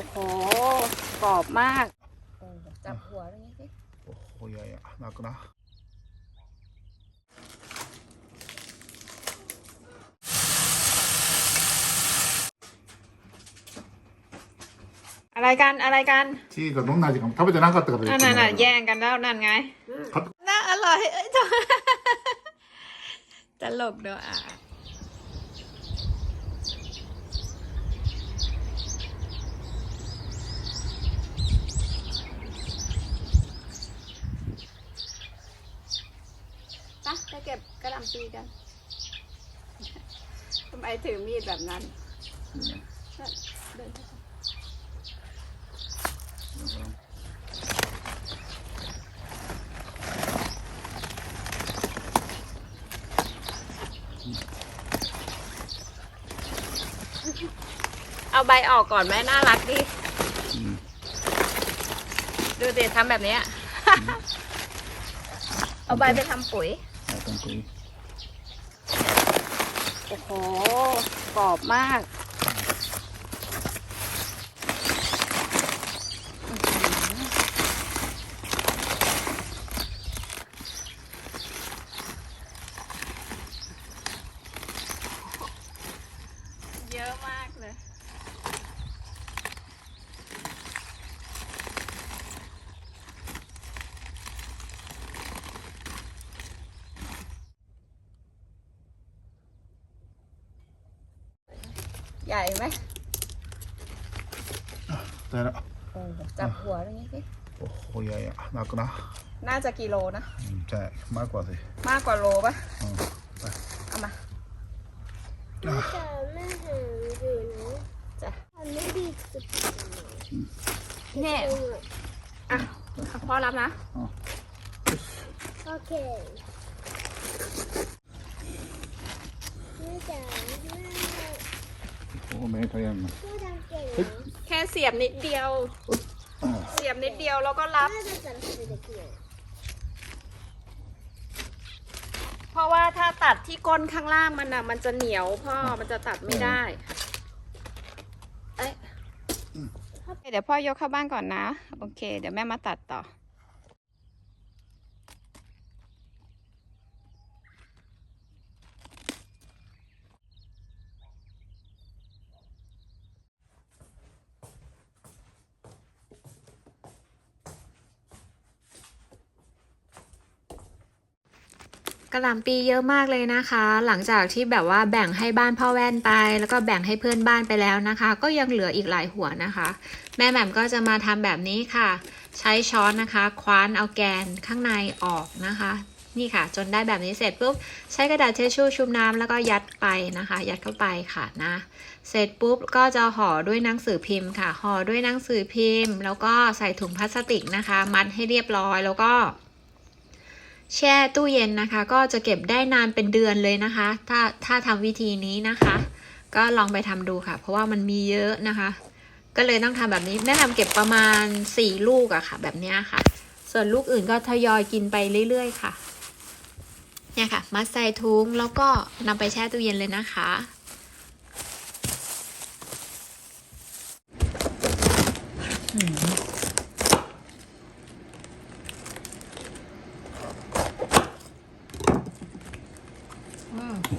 อ้โหกรอบมากเออจับหัวตรงนี้สิ โอ้โหใหญ่อะหนักนะอะไรกันอะไรกันที่กับน้องนายจะทำไปจะนั่งก็ตื่นเลยนั่นน่ะแย่งกันแล้วนั่นไงครับ น่าอร่อยเอ้ยตลกเด้ออะไปไปเก็ บกระหลำปีกันทำไมถือมีดแบบนั้นเดินเข้าไปเอาใบออกก่อนไหมน่ารักดิ ดูสิทำแบบเนี้ย เอาใบไปทำปุ๋ยเอาตรงคุย โอ้โหกรอบมาก เยอะมากเลย ใหญ่ไหมได้แล้วเออจับหัวตรงนี้สิโอ้โหใหญ่อะหนักนะ น่าจะกิโลนะอืมใช่มากกว่าสิ มากกว่าโลปะอืมไปเอามาอะแต่แม่เห็นอยู่นะจ้ะมันไม่ดีสุดเนี่ยอะพ่อรับนะ โอเคแม่จ๋าแม่ โอ้แม่ขยันนะพูดดังเก่งเฮ้ยนะแค่เสียบนิดเดียวอ่าเสียบนิดเดียวแล้วก็รับแม่จะสั่งสื่อเด็กเพราะว่าถ้าตัดที่ก้นข้างล่างมันอะ มันจะเหนียวพ่อมันจะตัดไม่ได้เอ้ยเดี๋ยวพ่อยกเข้าบ้านก่อนนะ โอเค เดี๋ยวแม่มาตัดต่อ กระหล่ำปีเยอะมากเลยนะคะ หลังจากที่แบบว่าแบ่งให้บ้านพ่อแว่นไป แล้วก็แบ่งให้เพื่อนบ้านไปแล้วนะคะ ก็ยังเหลืออีกหลายหัวนะคะ แม่แหม่มก็จะมาทำแบบนี้ค่ะ ใช้ช้อนนะคะ คว้านเอาแกนข้างในออกนะคะ นี่ค่ะ จนได้แบบนี้เสร็จปุ๊บใช้กระดาษเชดชู่ชุบน้ำแล้วก็ยัดไปนะคะ ยัดเข้าไปค่ะนะ เสร็จปุ๊บก็จะห่อด้วยหนังสือพิมพ์ค่ะห่อด้วยหนังสือพิมพ์ แล้วก็ใส่ถุงพลาสติกนะคะ มัดให้เรียบร้อยแล้วก็ แช่ตู้เย็นนะคะ ก็จะเก็บได้นานเป็นเดือนเลยนะคะ ถ้าถ้าทำวิธีนี้นะคะ ก็ลองไปทำดูค่ะ เพราะว่ามันมีเยอะนะคะ ก็เลยต้องทำแบบนี้แนะนำเก็บประมาณ 4 ลูกอะค่ะ แบบนี้ค่ะ ส่วนลูกอื่นก็ทยอยกินไปเรื่อยๆค่ะเนี่ยค่ะ มัดใส่ถุงแล้วก็นำไปแช่ตู้เย็นเลยนะคะโอ้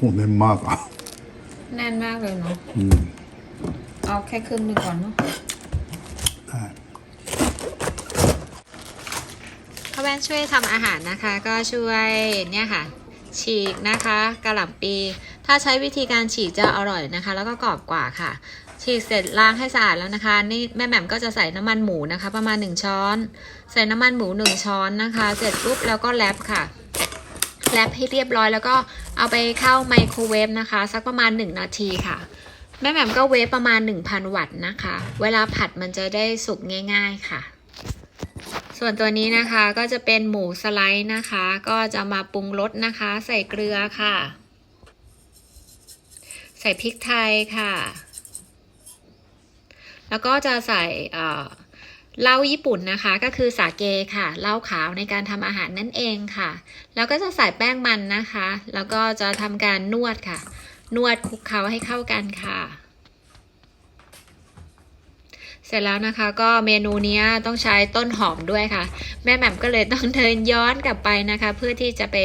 โหแน่นมากอะ แน่นมากเลยเนาะอืมเอาแค่ครึ่งหนึงก่อนเนาะได้พ่อแว่นช่วยทำอาหารนะคะ ก็ช่วยเนี่ยค่ะ ฉีกนะคะกระหล่ำปี ถ้าใช้วิธีการฉีกจะอร่อยนะคะ แล้วก็กรอบกว่าค่ะ ฉีกเสร็จล้างให้สะอาดแล้วนะคะ นี่แม่แหม่มก็จะใส่น้ำมันหมูนะคะ ประมาณ 1 ช้อน ใส่น้ำมันหมู 1 ช้อนนะคะ เสร็จปุ๊บแล้วก็แรปค่ะ แรปให้เรียบร้อยแล้วก็เอาไปเข้าไมโครเวฟนะคะ สักประมาณ 1 นาทีค่ะ แม่แหม่มก็เวฟประมาณ 1,000 วัตต์นะคะ เวลาผัดมันจะได้สุกง่ายๆค่ะ ส่วนตัวนี้นะคะก็จะเป็นหมูสไลด์นะคะ ก็จะมาปรุงรสนะคะ ใส่เกลือค่ะ ใส่พริกไทยค่ะ แล้วก็จะใส่ เหล้าญี่ปุ่นนะคะก็คือสาเกค่ะเหล้าขาวในการทำอาหารนั่นเองค่ะ แล้วก็จะใส่แป้งมันนะคะ แล้วก็จะทำการนวดค่ะ นวดคลุกเคล้าให้เข้ากันค่ะ เสร็จแล้วนะคะก็เมนูนี้ต้องใช้ต้นหอมด้วยค่ะ แม่แหม่มก็เลยต้องเดินย้อนกลับไปนะคะ เพื่อที่จะไป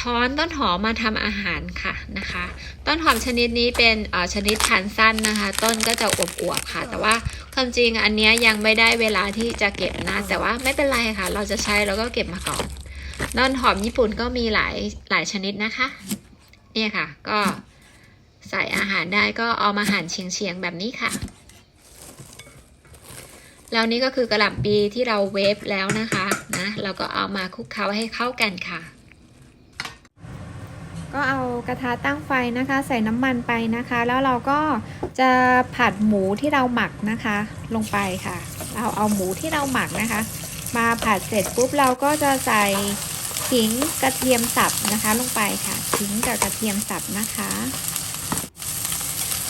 ถอนต้นหอมมาทำอาหารค่ะนะคะ ต้นหอมชนิดนี้เป็นเอ่อชนิดทานสั้นนะคะ ต้นก็จะอวบๆค่ะ แต่ว่าความจริงอันเนี้ยยังไม่ได้เวลาที่จะเก็บนะ แต่ว่าไม่เป็นไรค่ะ เราจะใช้เราก็เก็บมาก่อน ต้นหอมญี่ปุ่นก็มีหลายหลายชนิดนะคะ เนี่ยค่ะ ก็ใส่อาหารได้ก็เอามาหั่นเฉียงๆแบบนี้ค่ะ แล้วนี่ก็คือกระหล่ำปีที่เราเวฟแล้วนะคะนะเราก็เอามาคลุกเคล้าให้เข้ากันค่ะ ก็เอากระทะตั้งไฟนะคะ ใส่น้ำมันไปนะคะ แล้วเราก็จะผัดหมูที่เราหมักนะคะ ลงไปค่ะเอาเอาหมูที่เราหมักนะคะ มาผัดเสร็จปุ๊บเราก็จะใส่ขิงกระเทียมสับนะคะ ลงไปค่ะขิงกับกระเทียมสับนะคะ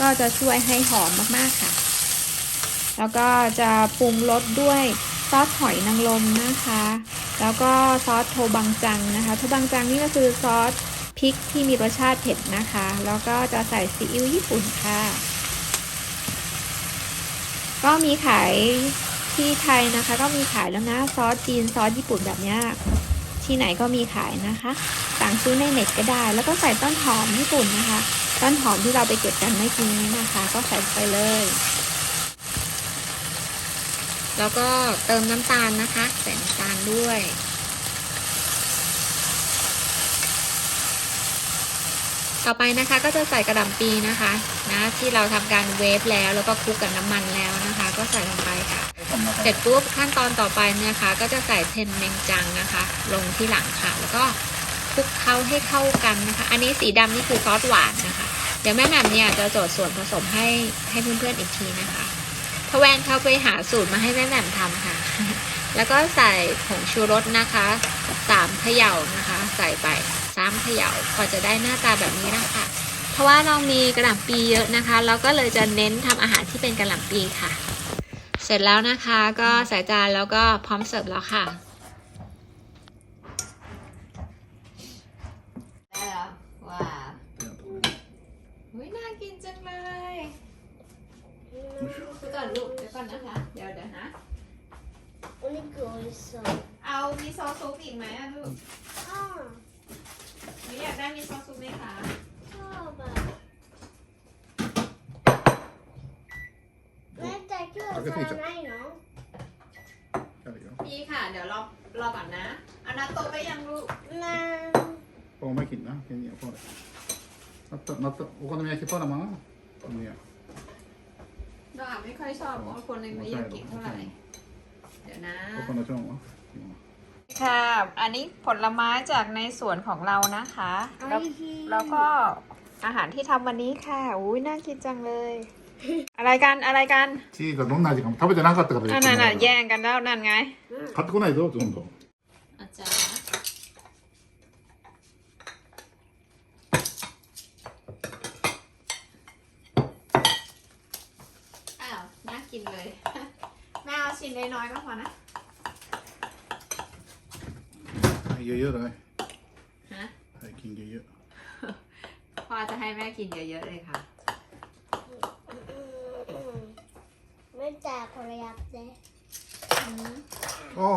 ก็จะช่วยให้หอมมากๆค่ะ แล้วก็จะปรุงรสด้วยซอสหอยนางรมนะคะ แล้วก็ซอสโทบังจังนะคะโทบังจังนี่ก็คือซอส ริกที่มีรสชาติเผ็ดนะคะ แล้วก็จะใส่ซีอิ๊วญี่ปุ่นค่ะ ก็มีขายที่ไทยนะคะ ก็มีขายแล้วนะซอสจีนซอสญี่ปุ่นแบบนี้ที่ไหนก็มีขายนะคะ สั่งซื้อในเน็ตก็ได้ แล้วก็ใส่ต้นหอมญี่ปุ่นนะคะ ต้นหอมที่เราไปเก็บกันเมื่อกี้นี้นะคะ ก็ใส่ไปเลย แล้วก็เติมน้ำตาลนะคะ ใส่น้ำตาลด้วย ต่อไปนะคะก็จะใส่กระหล่ำปีนะคะนะที่เราทำการเวฟแล้วแล้วก็คลุกกับน้ำมันแล้วนะคะ ก็ใส่ลงไปค่ะ เสร็จปุ๊บขั้นตอนต่อไปเนี่ยค่ะ ก็จะใส่เทนเมงจังนะคะ ลงที่หลังค่ะ แล้วก็คลุกเคล้าให้เข้ากันนะคะ อันนี้สีดำนี่คือซอสหวานนะคะ เดี๋ยวแม่แหม่มเนี่ยจะโจทย์ส่วนผสมให้ให้เพื่อนๆอีกทีนะคะพแวนเขาไปหาสูตรมาให้แม่แหม่มทำค่ะ แล้วก็ใส่ผงชูรสนะคะสามเขย่านะคะ ใส่ไป สามเขย่าก็จะได้หน้าตาแบบนี้นะคะ เพราะว่าเรามีกระหล่ำปีเยอะนะคะ เราก็เลยจะเน้นทำอาหารที่เป็นกระหล่ำปีค่ะ เสร็จแล้วนะคะก็ใส่จานแล้วก็พร้อมเสิร์ฟแล้วค่ะ ได้แล้วว้าวอุ้ยน่ากินจังเลยดูก่อนลูกเดี๋ยวก่อนนะคะ เดี๋ยวเดี๋ยวนะ お肉美味しそう เอามีซอสซุปอีกไหมอะลูก あ ห อยากได้มีซอสซุปไหมคะชอบอะแม่วจะช่วยทำไมเนาะ 잘해 요. มีค่ะ เดี๋ยวรอรอก่อนนะอนาโตไปยังลูก 엄마 있 나? 괜히 아 빠. 나또 나또 오코노미야키 파라 마. 언니 야. เนี่ยเราอาจไม่ค่อยชอบเาะคนในนี้ยังเก่เท่าไหร่ เดี๋ยวนะ 오코노 좀 와. 이 거. ค่ะ อันนี้ผลไม้จากในสวนของเรานะคะ แล้ว 美味しい แล้วก็อาหารที่ทำวันนี้ค่ะ อุ้ยน่ากินจังเลย อะไรกันอะไรกัน チーズがどんな味かも食べてなかったから言 นั่ っ น てん น่ะ だ น่ะ けど แย่งกันแล้วนั่นไง 買ってこないぞどんどん อาจารย์อ้าว น่ากินเลย แม่เอาชิ้นน้อยๆก็พอนะ เยอะๆเลยฮะให้กินเยอะๆพ่อจะให้แม่กินเยอะๆเลยค่ะ ไม่จ่าคนละยับเลยโอ้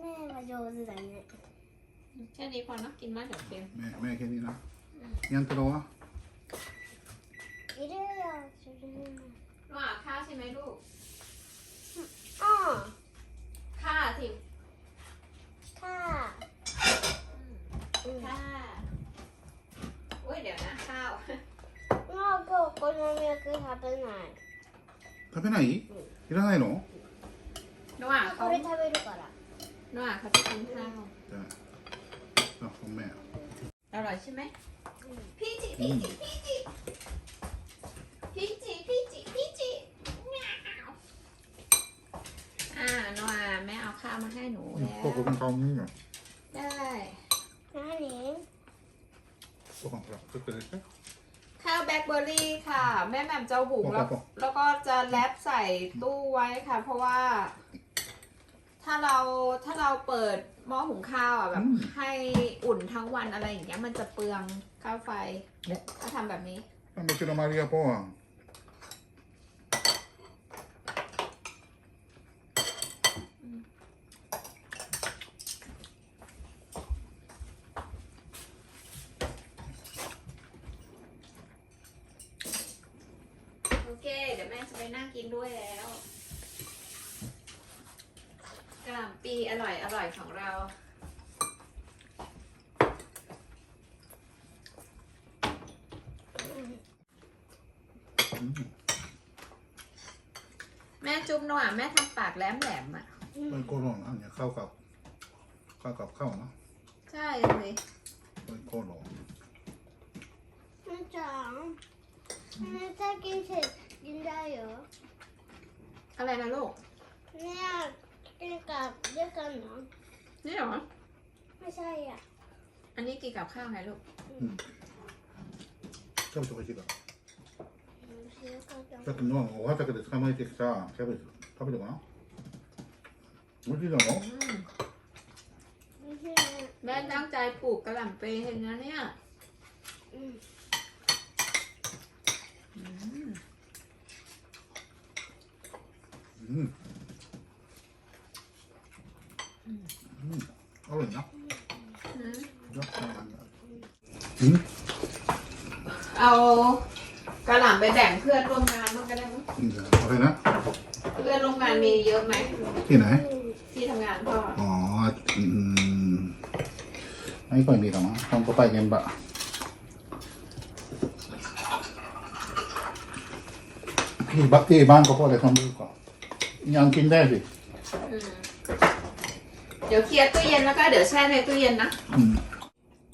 แม่มาโยนอะไรเลยแค่นี้พอเนอะกินมากเดี๋เค็มแม่แม่แค่นี้นะยังตัรวะอีเดียวจะด้าหนูาบข้าวใช่ไหมลูก あ ข้าวทิม ーかうん ข้าวอุ้ยเดี๋ยวนะข้าว もう今日お好み焼き食べない食べないいらないの ระหว่างเขา これ食べるから ระหว่างเขาจะกินข้าว じゃああごめん อร่อยใช่ไหมพี่จิพี่จิพี่จิ โนอาแม่เอาข้าวมาให้หนูแล้วพ่อคุณเขานี่เหรอได้何พ่อของเราจะเป็นอะไรข้าวแบล็คเบอร์รี่ค่ะ แม่แหม่มจะหุงแล้วครับแล้วก็จะแรปใส่ตู้ไว้ค่ะ เพราะว่า ถ้าเราถ้าเราเปิดหม้อหุงข้าวอะแบบอืมให้อุ่นทั้งวันอะไรอย่างเงี้ยมันจะเปลืองข้าวไฟก็ทำแบบนี้ Não me tira Maria, porra. โอเค เดี๋ยวแม่จะไป นั่งกินด้วยแล้วกะหล่ำปีอร่อยอร่อยของเรา แม่จุ๊บหน่อยแม่ทำปากแหลมแหลมๆอะ มันโกโลนะเนี่ยเข้ากับ เข้ากับข้าวนะใช่เลยมันโกโล班长， กินได้เหรอ อะไรนะลูก เนี่ยกินกับด้วยกันเหรอ นี่เหรอ ไม่ใช่อะ อันนี้กินกับข้าวไงลูก 처음부터 가시นกันเสียก็จัง 잠깐 누가 오하다가 사마이 택사잡ก 줘. 잡아줘 봐. 어디 잖아 อืมไม่ใช่นะแม่ตั้งใจปลูกกระหล่ำปีเห็นนะเนี่ย อืม อร่อยนะยอดมากเอากระหล่ำไปแบ่งเพื่อนร่วมงานมันก็ได้อะไรนะ เพื่อนโรงงานมีเยอะไหมที่ไหน ที่ทำงานพ่อ อ๋ออืมไม่ค่อยมีหรอกมั้งต้องก็ไปกันบะที่บ้านที่บ้านก็พอได้ทำดีกว่า ยังกินได้สิอืมเดี๋ยวเคลียร์ตู้เย็นแล้วก็เดี๋ยวแช่ในตู้เย็นนะ อืม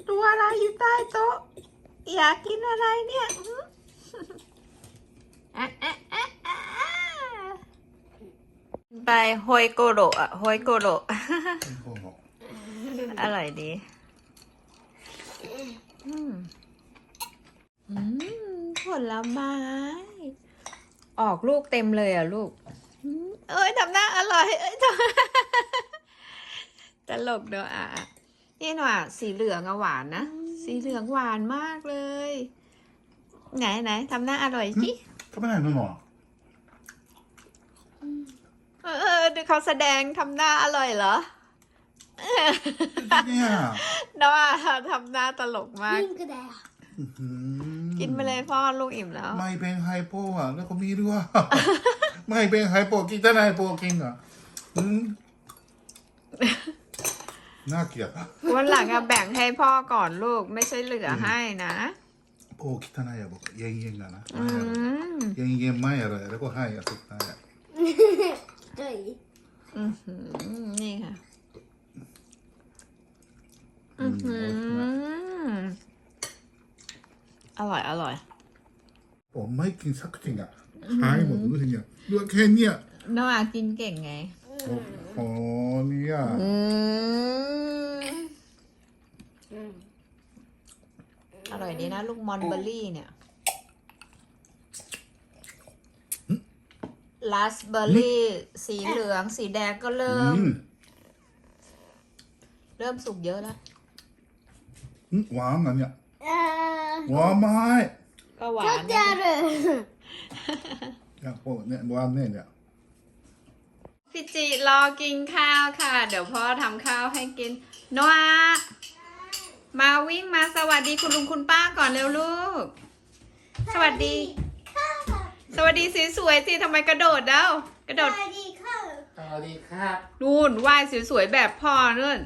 ตัวอะไรอยู่ใต้โต๊ะ อยากกินอะไรเนี่ยหืออะอะอะอะไปโฮยโกโรอะโฮยโกโร โอ้โหอร่อยดี อืมอืมผลไม้ ออกลูกเต็มเลยอะลูกอืม เอ้ยทำหน้าอร่อย เอ้ยทำ ตลกเนอะอ่ะนี่หน่ะสีเหลืองอะหวานนะ สีเหลืองหวานมากเลย ไหนไหนทำหน้าอร่อยสิ 食べないのの เออเออดูเขาแสดงทำหน้าอร่อยเหรอ เนี่ย น้องอะทำหน้าตลกมาก ピンクだよ อื้อหือ กินไปเลยพ่อลูกอิ่มแล้ว ไม่เป็นไฮโปอะ แล้วก็มีด้วย ไม่เป็นไฮโปกินแต่ไฮโปกินอะน่าเกลียดวันหลังอะแบ่งให้พ่อก่อนลูกไม่ใช่เหลือให้นะพ่อกินแต่ไฮโปเย็นเย็นนะอืมเย็นเย็นไม่อะไรแล้วก็ให้อะสุดท้ายอะ对，อื้นี่ค่ะ อือ อร่อย อร่อย ผมไม่กินสักทีหงอะหายหมดทุกสิ่งอย่างเรื่องแค่เนี้ยน้องอากินเก่งไง อ๋อเนี่ยอร่อยดีนะ ลูกมอนเบอร์รี่เนี่ยลัสเบอร์รี่ สีเหลือง สีแดงก็เริ่มมเริ่มสุกเยอะแล้วหวานนะเนี่ย หวานไหมก็หวานนะอยากโปะเนี่ยหวานเนี่ยเนี่ยพี่จีรอกินข้าวค่ะ เดี๋ยวพ่อทำข้าวให้กินนัวมาวิ่งมาสวัสดีคุณลุงคุณป้าก่อนเร็วลูก สวัสดี สวัสดีสวยๆสิทำไมกระโดดเด้ากระโดด สวัสดีครับนู่นไหว้สวยๆแบบพ่อนู่น